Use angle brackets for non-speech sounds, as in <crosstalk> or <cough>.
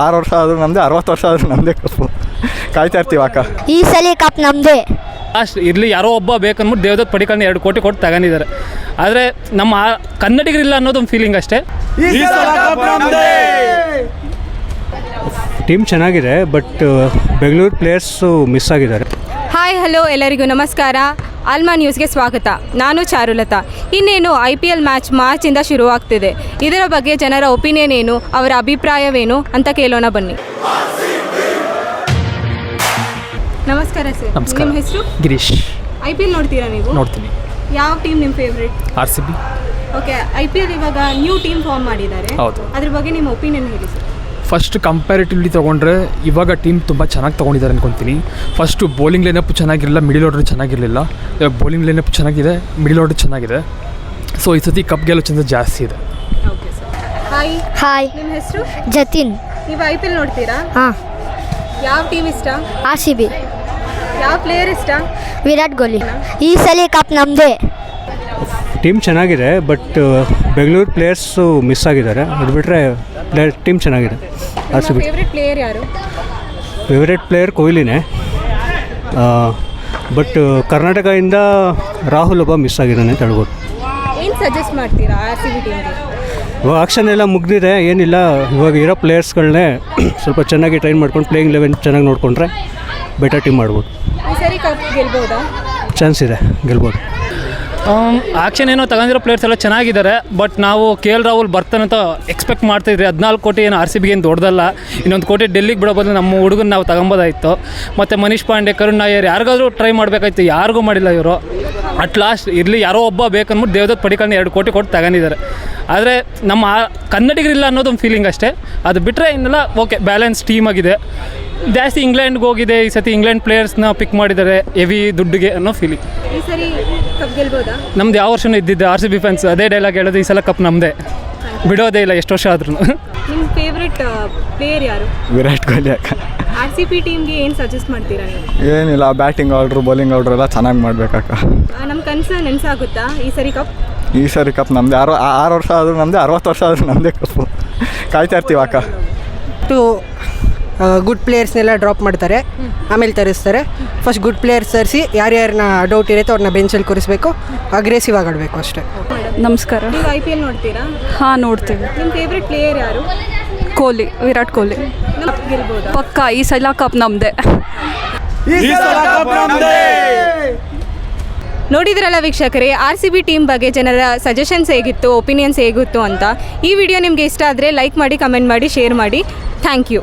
ಆರು ವರ್ಷ ಆದರೂ ನಮ್ಮದೇ ಅರವತ್ತು ವರ್ಷ ಆದರೂ ನಮ್ಮದೇ ಕಪ್ಪು ಕಾಯ್ತಾ ಇರ್ತೀವಿ ಅಕ್ಕ. ಈ ಸಲ ಕಪ್ ನಮ್ಮದೇ ಲಾಸ್ಟ್ ಇರಲಿ ಯಾರೋ ಒಬ್ಬ ಬೇಕಂದ್ಬಿಟ್ಟು ದೇವದತ್ ಪಡಿಕೊಂಡು ಎರಡು ಕೋಟಿ ಕೊಟ್ಟು ತಗೊಂಡಿದ್ದಾರೆ. ಆದರೆ ನಮ್ಮ ಕನ್ನಡಿಗರಿಲ್ಲ ಅನ್ನೋದು ಒಂದು ಫೀಲಿಂಗ್ ಅಷ್ಟೇ. ಟೀಮ್ ಚೆನ್ನಾಗಿದೆ ಬಟ್ ಬೆಂಗಳೂರು ಪ್ಲೇಯರ್ಸು ಮಿಸ್ ಆಗಿದ್ದಾರೆ. ಹಾಯ್ ಹಲೋ ಎಲ್ಲರಿಗೂ ನಮಸ್ಕಾರ. ಆಲ್ಮಾ ನ್ಯೂಸ್ಗೆ ಸ್ವಾಗತ. ನಾನು ಚಾರುಲತಾ. ಇನ್ನೇನು ಐ ಪಿ ಎಲ್ ಮ್ಯಾಚ್ ಮಾರ್ಚಿಂದ ಶುರುವಾಗ್ತಿದೆ. ಇದರ ಬಗ್ಗೆ ಜನರ ಒಪಿನಿಯನ್ ಏನು ಅವರ ಅಭಿಪ್ರಾಯವೇನು ಅಂತ ಕೇಳೋಣ ಬನ್ನಿ. ನಮಸ್ಕಾರ ಸರ್. ನಮಸ್ಕಾರ. ನಿಮ್ಮ ಹೆಸರು? ಗಿರೀಶ್. ಐ ಪಿ ಎಲ್ ನೋಡ್ತೀರಾ ನೀವು? ನೋಡ್ತೀನಿ. ಯಾವ ಟೀಮ್ ನಿಮ್ಮ favourite? R C B. Okay I P L ಇವಾಗ ನ್ಯೂ ಟೀಮ್ ಫಾರ್ಮ್ ಮಾಡಿದ್ದಾರೆ. ಹೌದು. ಅದ್ರ ಬಗ್ಗೆ ನಿಮ್ಮ ಒಪಿನಿಯನ್ ಹೇಳಿ ಸರ್. ಫಸ್ಟ್ ಕಂಪ್ಯಾರಿಟಿವ್ಲಿ ತೊಗೊಂಡ್ರೆ ಇವಾಗ ಟೀಮ್ ತುಂಬ ಚೆನ್ನಾಗಿ ತೊಗೊಂಡಿದ್ದಾರೆ ಅನ್ಕೊತೀನಿ. ಫಸ್ಟು ಬೌಲಿಂಗ್ ಲೈನಪ್ ಚೆನ್ನಾಗಿರಲಿಲ್ಲ ಮಿಡಿಲ್ ಆರ್ಡರ್ ಚೆನ್ನಾಗಿರಲಿಲ್ಲ. ಇವಾಗ ಬೌಲಿಂಗ್ ಲೈನಪ್ ಚೆನ್ನಾಗಿದೆ ಮಿಡಿಲ್ ಆರ್ಡರ್ ಚೆನ್ನಾಗಿದೆ. ಸೊ ಈ ಸತಿ ಕಪ್ ಗೆಲ್ಲೋ ಚಂದ ಜಾಸ್ತಿ ಇದೆ. ಓಕೆ ಸರ್ ಹಾಯ್ ಹಾಯ್ ನಿಮ್ಮ ಹೆಸರು? ಜತಿನ್. ನೀವು ಐ ಪಿ ಎಲ್ ನೋಡ್ತೀರಾ? ಹಾಂ. ಯಾವ ಟೀಮ್ ಇಷ್ಟ? ಆರ್ ಸಿ ಬಿ ಯಾವ ಪ್ಲೇಯರ್ ಇಷ್ಟ? ವಿರಾಟ್ ಕೊಹ್ಲಿ. ಈ ಸಲ ಕಪ್ ನಮ್ಮದೇ ಟೀಮ್ ಚೆನ್ನಾಗಿದೆ ಬಟ್ ಬೆಂಗಳೂರು ಪ್ಲೇಯರ್ಸು ಮಿಸ್ ಆಗಿದ್ದಾರೆ. ಅದು ಬಿಟ್ಟರೆ ಪ್ಲೇಯರ್ ಟೀಮ್ ಚೆನ್ನಾಗಿದೆ. R C B favourite player ಯಾರು? ಫೇವ್ರೇಟ್ ಪ್ಲೇಯರ್ ಕೊಹ್ಲಿನೇ. ಬಟ್ ಕರ್ನಾಟಕದಿಂದ ರಾಹುಲ್ ಒಬ್ಬ ಮಿಸ್ ಆಗಿದ್ದಾನೆ ಅಂತ ಹೇಳ್ಬೋದು. ಏನು ಸಜೆಸ್ಟ್ ಮಾಡ್ತೀರಾ ಆರ್ ಸಿ ಬಿ ಟೀಮ್ಗೆ ಇವಾಗ ಆಕ್ಷನ್ ಎಲ್ಲ ಮುಗ್ದಿದೆ ಏನಿಲ್ಲ. ಇವಾಗ ಇರೋ ಪ್ಲೇಯರ್ಸ್ಗಳನ್ನೇ <clears throat> ಸ್ವಲ್ಪ ಚೆನ್ನಾಗಿ ಟ್ರೈನ್ ಮಾಡ್ಕೊಂಡು ಪ್ಲೇಯಿಂಗ್ ಲೆವೆನ್ ಚೆನ್ನಾಗಿ ನೋಡಿಕೊಂಡ್ರೆ ಬೆಟರ್ ಟೀಮ್ ಮಾಡ್ಬೋದು. ಈ ಸರಿ ಕಪ್ ಗೆಲ್ಬೋದಾ? ಚಾನ್ಸ್ ಇದೆ ಗೆಲ್ಬೋದು. ಆಕ್ಷನ್ ಏನೋ ತಗೊಂಡಿರೋ ಪ್ಲೇಯರ್ಸ್ ಎಲ್ಲ ಚೆನ್ನಾಗಿದ್ದಾರೆ ಬಟ್ ನಾವು ಕೆ ಎಲ್ ರಾಹುಲ್ ಬರ್ತಾನಂತ ಎಕ್ಸ್ಪೆಕ್ಟ್ ಮಾಡ್ತಿದ್ರಿ ಹದಿನಾಲ್ಕು ಕೋಟಿ ಏನು ಆರ್ ಸಿ ಬಿಗೆ ಏನು ದೊಡ್ಡದಲ್ಲ. ಇನ್ನೊಂದು ಕೋಟಿ ಡೆಲ್ಲಿಗೆ ಬಿಡೋ ನಮ್ಮ ಹುಡುಗನ ನಾವು ತಗೊಬೋದಾಯಿತು. ಮತ್ತು ಮನೀಶ್ ಪಾಂಡೆ, ಕರುಣ್ ನಾಯರ್ ಯಾರಿಗಾದ್ರೂ ಟ್ರೈ ಮಾಡಬೇಕಾಯ್ತು, ಯಾರಿಗೂ ಮಾಡಿಲ್ಲ ಇವರು. ಅಟ್ ಲಾಸ್ಟ್ ಇರಲಿ ಯಾರೋ ಒಬ್ಬ ಬೇಕಂದ್ಬಿಟ್ಟು ದೇವದತ್ ಪಡಿಕೊಂಡು ಎರಡು ಕೋಟಿ ಕೊಟ್ಟು ತಗೊಂಡಿದ್ದಾರೆ. ಆದರೆ ನಮ್ಮ ಕನ್ನಡಿಗರಿಲ್ಲ ಅನ್ನೋದೊಂದು ಫೀಲಿಂಗ್ ಅಷ್ಟೇ. ಅದು ಬಿಟ್ಟರೆ ಇನ್ನೆಲ್ಲ ಓಕೆ ಬ್ಯಾಲೆನ್ಸ್ ಟೀಮ್ ಆಗಿದೆ. ಜಾಸ್ತಿ ಇಂಗ್ಲೆಂಡ್ಗೆ ಹೋಗಿದೆ ಈ ಸತಿ ಇಂಗ್ಲೆಂಡ್ ಪ್ಲೇಯರ್ಸ್ನ ಪಿಕ್ ಮಾಡಿದ್ದಾರೆ ಹೆವಿ ದುಡ್ಡಿಗೆ ಅನ್ನೋ ಫೀಲಿಂಗ್ ಈ ಸರಿ ಕಪ್ ಗೆಲ್ಬೋದಾ? ನಮ್ದು ಯಾವ ವರ್ಷನೂ ಇದ್ದಿದ್ದು ಆರ್ ಸಿ ಬಿ ಫ್ಯಾನ್ಸ್ ಅದೇ ಡೈಲಾಗ್ ಹೇಳೋದು ಈ ಸಲ ಕಪ್ ನಮ್ಮದೇ ಬಿಡೋದೇ ಇಲ್ಲ ಎಷ್ಟು ವರ್ಷ ಆದ್ರೂ ನಿಮ್ಮ ಫೇವ್ರೆಟ್ ಪ್ಲೇಯರ್ ಯಾರು? ವಿರಾಟ್ ಕೊಹ್ಲಿ ಅಕ್ಕ ಆರ್ ಸಿ ಪಿ ಟೀಮ್ಗೆ ಏನು ಸಜೆಸ್ಟ್ ಮಾಡ್ತೀರಾ ನೀವು? ಏನಿಲ್ಲ ಬ್ಯಾಟಿಂಗ್ ಆರ್ಡ್ರು ಬೌಲಿಂಗ್ ಆರ್ಡ್ರು ಎಲ್ಲ ಚೆನ್ನಾಗಿ ಮಾಡ್ಬೇಕಕ್ಕ. ನಮ್ಮ ಕನಸು ನೆನೆಸಾಗುತ್ತಾ ಈ ಸರಿ ಕಪ್ ಈ ಸರಿ ಕಪ್ ನಮ್ಮದೇ ಆರು ಆರು ವರ್ಷ ಆದರೂ ನಮ್ಮದೇ ಅರವತ್ತು ವರ್ಷ ಆದರೂ ನಮ್ಮದೇ ಕಪ್ಪು ಕಾಯ್ತಾ ಇರ್ತೀವಿ ಅಕ್ಕ ಟು ಗುಡ್ ಪ್ಲೇಯರ್ಸ್ನೆಲ್ಲ ಡ್ರಾಪ್ ಮಾಡ್ತಾರೆ. ಆಮೇಲೆ ತರಿಸ್ತಾರೆ. ಫಸ್ಟ್ ಗುಡ್ ಪ್ಲೇಯರ್ಸ್ ತರಿಸಿ ಯಾರ್ಯಾರನ್ನ ಡೌಟ್ ಇರುತ್ತೆ ಅವ್ರನ್ನ ಬೆಂಚಲ್ಲಿ ಕೂರಿಸ್ಬೇಕು. ಅಗ್ರೆಸಿವ್ ಆಗಿ ಆಡಬೇಕು ಅಷ್ಟೇ. ನಮಸ್ಕಾರ. ನೀವು ಐ ಪಿ ಎಲ್ ನೋಡ್ತೀರಾ? ಹಾಂ ನೋಡ್ತೀವಿ. ನಿಮ್ಮ ಫೇವ್ರೆಟ್ ಪ್ಲೇಯರ್ ಯಾರು? ಕೊಹ್ಲಿ ವಿರಾಟ್ ಕೊಹ್ಲಿ. ಪಕ್ಕ ಈ ಸಲ ಕಪ್ ನಮ್ಮದೇ ನೋಡಿದ್ರಲ್ಲ ವೀಕ್ಷಕರೇ ಆರ್ ಸಿ ಬಿ ಟೀಮ್ ಬಗ್ಗೆ ಜನರ ಸಜೆಷನ್ಸ್ ಹೇಗಿತ್ತು ಒಪಿನಿಯನ್ಸ್ ಹೇಗಿತ್ತು ಅಂತ ಈ ವಿಡಿಯೋ ನಿಮಗೆ ಇಷ್ಟ ಆದರೆ ಲೈಕ್ ಮಾಡಿ ಕಮೆಂಟ್ ಮಾಡಿ ಶೇರ್ ಮಾಡಿ. Thank you